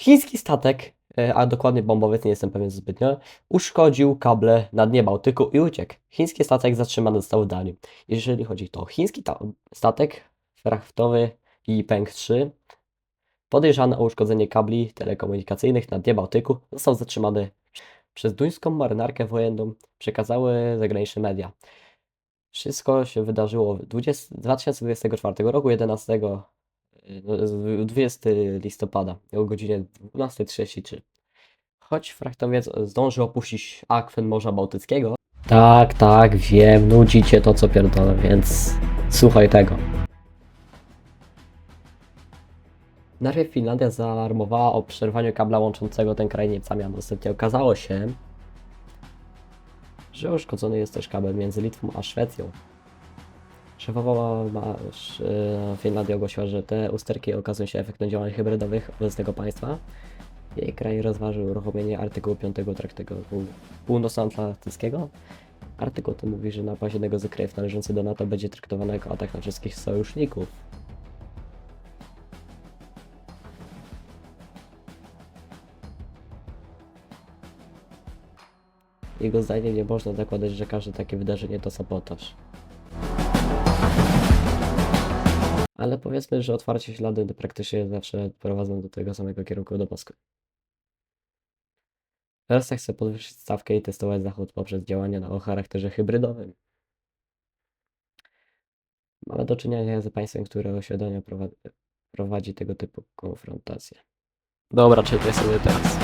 Chiński statek, e, a dokładnie bombowiec, nie jestem pewien zbytnio, uszkodził kable na dnie Bałtyku i uciekł. Chiński statek zatrzymany został w Danii. Jeżeli chodzi o chiński ta- statek frachtowy Yipeng 3, podejrzany o uszkodzenie kabli telekomunikacyjnych na dnie Bałtyku, został zatrzymany przez duńską marynarkę wojenną, przekazały zagraniczne media. Wszystko się wydarzyło w 20, 2024 roku, 11 no, z- 20 listopada o godzinie 12.33. Choć frachtowiec zdążył opuścić akwen Morza Bałtyckiego. Tak, tak, wiem, nudzi cię to co pierdolę, więc słuchaj tego. Najpierw Finlandia zaalarmowała o przerwaniu kabla łączącego ten kraj Niemcami, a następnie okazało się, że uszkodzony jest też kabel między Litwą a Szwecją. Szefowa e, Finlandia ogłosiła, że te usterki okazują się efektem działań hybrydowych obecnego państwa. Jej kraj rozważył uruchomienie artykułu 5 traktatu północnoatlantyckiego. Artykuł ten mówi, że napaść jednego z krajów należących do NATO będzie traktowany jako atak na wszystkich sojuszników. Jego zdaniem nie można zakładać, że każde takie wydarzenie to sabotaż. Ale powiedzmy, że otwarcie ślady praktycznie zawsze prowadzą do tego samego kierunku do Moskwy. Rosja chce podwyższyć stawkę i testować Zachód poprzez działania o charakterze hybrydowym. Mamy do czynienia z państwem, które uświadamia prowadzi, prowadzi tego typu konfrontacje. Dobra, czytaj sobie teraz.